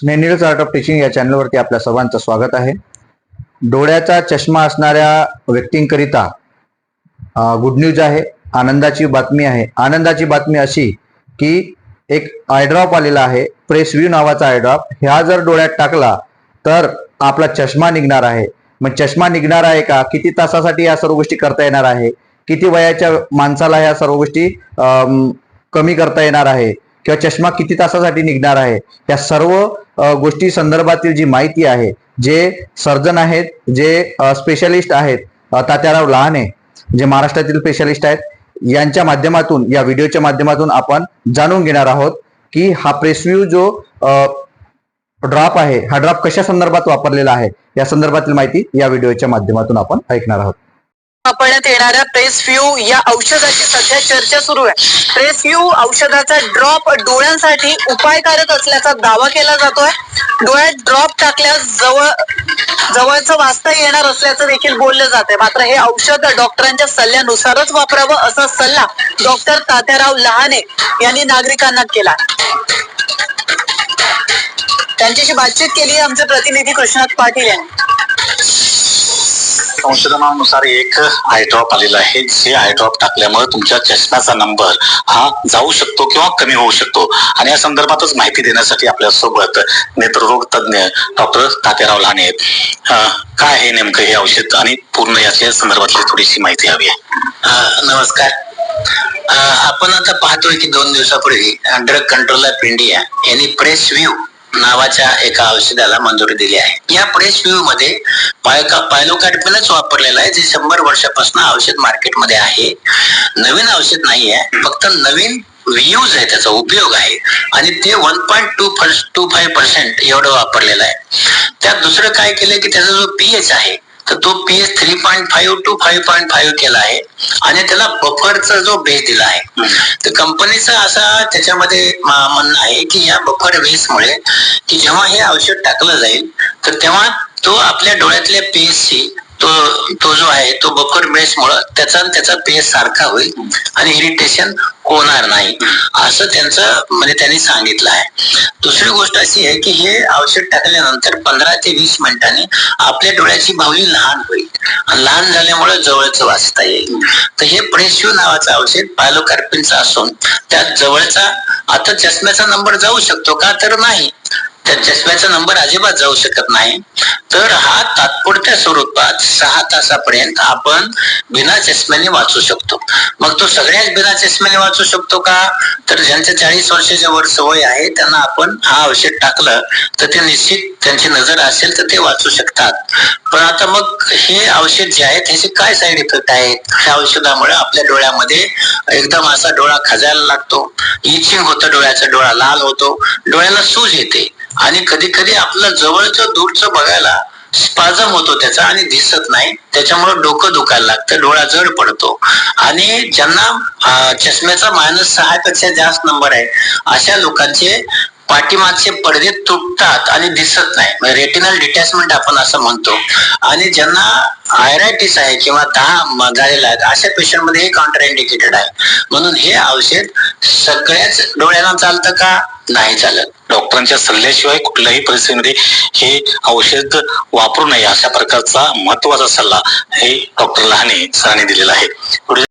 स्नेनिडल्स art of teaching या चॅनलवरती आपल्या सर्वांचं स्वागत आहे. डोळ्याचा चष्मा असणाऱ्या व्यक्तींकरिता गुड न्यूज आहे आनंदाची बातमी आहे. आनंदाची बातमी अशी की एक आयड्रॉप आलेला आहे प्रेस व्ह्यू नावाचा आयड्रॉप ह्या जर डोळ्यात टाकला तर आपला चष्मा निघणार आहे. मग चष्मा निघणार आहे का? किती तासासाठी या सर्व गोष्टी करता येणार आहे? किती वयाच्या माणसाला ह्या सर्व गोष्टी कमी करता येणार आहे? किंवा चष्मा किती तासासाठी निघणार आहे? या सर्व गोष्टी संदर्भातील जी माहिती आहे जे सर्जन आहेत जे स्पेशलिस्ट आहेत तात्याराव लहाने जे महाराष्ट्रातील स्पेशलिस्ट आहेत यांच्या माध्यमातून या व्हिडिओच्या माध्यमातून आपण जाणून घेणार आहोत की हा प्रेसव्यू जो ड्रॉप आहे हा ड्रॉप कशा संदर्भात वापरलेला आहे या संदर्भातील माहिती या व्हिडिओच्या माध्यमातून आपण ऐकणार आहोत. वापरण्यात येणाऱ्या प्रेस फ्यू या औषधाची सध्या चर्चा सुरू आहे. प्रेस फ्यू औषधाचा ड्रॉप डोळ्यांसाठी उपायकारक असल्याचा दावा केला जातोय. डोळ्यात ड्रॉप टाकल्यास जवळ जवळचं वाचता येणार असल्याचं देखील बोललं जाते मात्र हे औषध डॉक्टरांच्या सल्ल्यानुसारच वापरावं असा सल्ला डॉक्टर तात्याराव लहाने यांनी नागरिकांना केला. त्यांच्याशी बातचीत केली आहे आमचे प्रतिनिधी कृष्णात पाटील यांनी. संशोधनानुसार एक आयड्रॉप आलेला आहे. जे आयड्रॉप टाकल्यामुळे तुमच्या चष्म्याचा नंबर हा जाऊ शकतो किंवा कमी होऊ शकतो. आणि या संदर्भातच माहिती देण्यासाठी आपल्यासोबत नेत्ररोग तज्ज्ञ डॉक्टर तात्याराव लहाने आहेत. काय आहे नेमकं हे औषध? आणि पूर्ण याच्या संदर्भातली थोडीशी माहिती हवी आहे. नमस्कार. आपण आता पाहतोय की दोन दिवसापूर्वी ड्रग कंट्रोल ऑफ इंडिया यांनी प्रेस व्ह्यू नावाच्या एका औषधाला मंजुरी दिली आहे. या प्रेस मध्ये पायका पायलोकार्पिनच वापरलेलं आहे जे शंभर वर्षापासून औषध मार्केटमध्ये आहे. नवीन औषध नाही आहे फक्त नवीन यूज आहे त्याचा उपयोग आहे. आणि ते one point two two five percent एवढं वापरलेलं आहे. त्यात दुसरं काय केलं की त्याचा जो पीएच आहे तर तो pH three point five two five point five केला आहे. आणि त्याला बफरचा जो बेस दिला आहे. तर कंपनीचा असा त्याच्यामध्ये म्हणणं आहे की या बफर बेसमुळे की जेव्हा हे औषध टाकलं जाईल तर तेव्हा तो आपल्या डोळ्यातल्या पीएससी तो तो जो आहे तो बफर बेसमुळं त्याचा आणि त्याचा पीएस सारखा होईल. आणि इरिटेशन होणार नाही. असं त्यांचं म्हणजे त्यांनी सांगितलं आहे. दुसरी गोष्ट अशी आहे की हे औषध टाकल्यानंतर पंधरा ते वीस मिनिटांनी आपल्या डोळ्याची बाहुली लहान होईल. आणि लहान झाल्यामुळे जवळच वाचता येईल. तर हे प्रेस्यू नावाचं औषध पायलोकार्पिनचं असून त्यात जवळचा आता चष्म्याचा नंबर जाऊ शकतो का? तर नाही. त्या चष्म्याचा नंबर अजिबात जाऊ शकत नाही. तर हा तात्पुरत्या स्वरूपात सहा तासापर्यंत आपण बिना चष्म्याने वाचू शकतो. मग तो सगळ्याच बिना चष्म्याने वाचू शकतो का? तर ज्यांच्या चाळीस वर्षाच्या वर सवय आहे त्यांना आपण हा औषध टाकलं तर ते निश्चित त्यांची नजर असेल तर ते वाचू शकतात. पण आता मग हे औषध जे आहे त्याचे काय साईड इफेक्ट आहेत? ह्या औषधामुळे आपल्या डोळ्यामध्ये एकदम असा डोळा खजायला लागतो. इचिंग होतं डोळ्याचा डोळा लाल होतो. डोळ्याला सूज येते. आणि कधी कधी आपलं जवळचं दूरचं बघायला स्पाझम होतो त्याचा आणि दिसत नाही. त्याच्यामुळे डोकं दुखायला लागतं डोळा जड पडतो. आणि ज्यांना चष्म्याचा मायनस सहा पेक्षा जास्त नंबर आहे अशा लोकांचे पाठीमागचे पडदे तुटतात आणि दिसत नाही. म्हणजे रेटिनल डिटॅचमेंट आपण असं म्हणतो. आणि ज्यांना आयरायटिस आहे किंवा दहा झालेला आहे अशा पेशंटमध्ये हे कॉन्ट्राइंडिकेटेड इंडिकेटेड आहे. म्हणून हे औषध सगळ्याच डोळ्यांना चालतं का? नाही चालत. डॉक्टरांच्या सल्ल्याशिवाय कुठल्याही परिस्थितीमध्ये हे औषध वापरू नये अशा प्रकारचा महत्त्वाचा सल्ला हे डॉक्टर लहाने सरांनी दिलेला आहे.